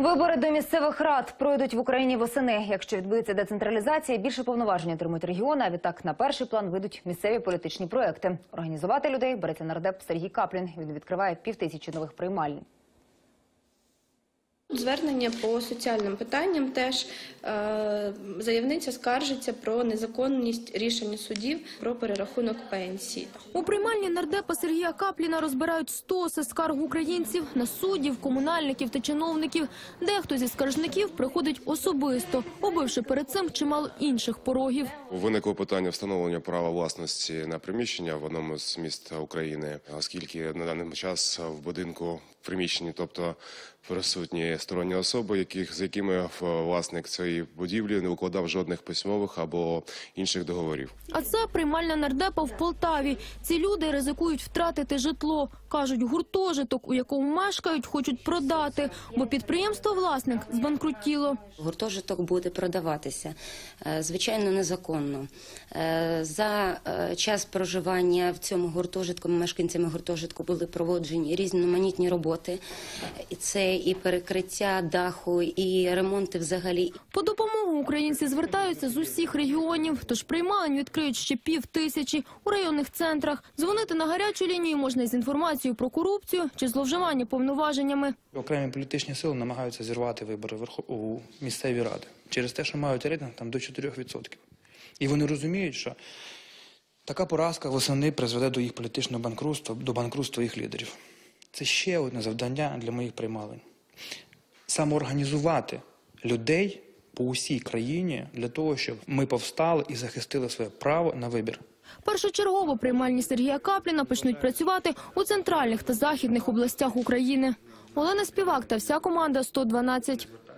Вибори до місцевих рад пройдуть в Україні восени. Якщо відбудеться децентралізація, більше повноважень отримують регіони. А відтак на перший план вийдуть місцеві політичні проекти. Організувати людей береться нардеп Сергій Каплін. Він відкриває півтисячі нових Звернення по соціальним питанням теж е, заявниця скаржиться про незаконність рішення судів про перерахунок пенсії. У приймальні нардепа Сергія Капліна розбирають стоси скарг українців на суддів, комунальників та чиновників. Дехто зі скаржників приходить особисто, обивши перед цим чимало інших порогів. Виникло питання встановлення права власності на приміщення в одному з міст України, оскільки на даний час в будинку в приміщенні, тобто присутні сторонні особи, яких з якими е, власник цієї будівлі не укладав жодних письмових або інших договорів. А це приймальня нардепа в Полтаві. Ці люди ризикують втратити житло. Кажуть, гуртожиток, у якому мешкають, хочуть продати, бо підприємство власник збанкрутіло. Гуртожиток буде продаватися, е, звичайно, незаконно. Е, За час проживання в цьому гуртожитку мешканцями гуртожитку були проводжені різноманітні роботи. І Це і перекриття даху, і ремонти взагалі. По допомогу українці звертаються з усіх регіонів, тож приймалень відкриють ще пів тисячі у районних центрах. Дзвонити на гарячу лінію можна із інформацією про корупцію чи зловживання повноваженнями. Окремі політичні сили намагаються зірвати вибори у місцеві ради через те, що мають рейтинг там до 4%. І вони розуміють, що така поразка восени призведе до їх політичного банкрутства, до банкрутства їх лідерів. Це ще одне завдання для моїх приймалень. Самоорганізувати людей по усій країні для того, щоб ми повстали і захистили своє право на вибір. Першочергово приймальні Сергія Капліна почнуть працювати у центральних та західних областях України. Олена Співак та вся команда 112.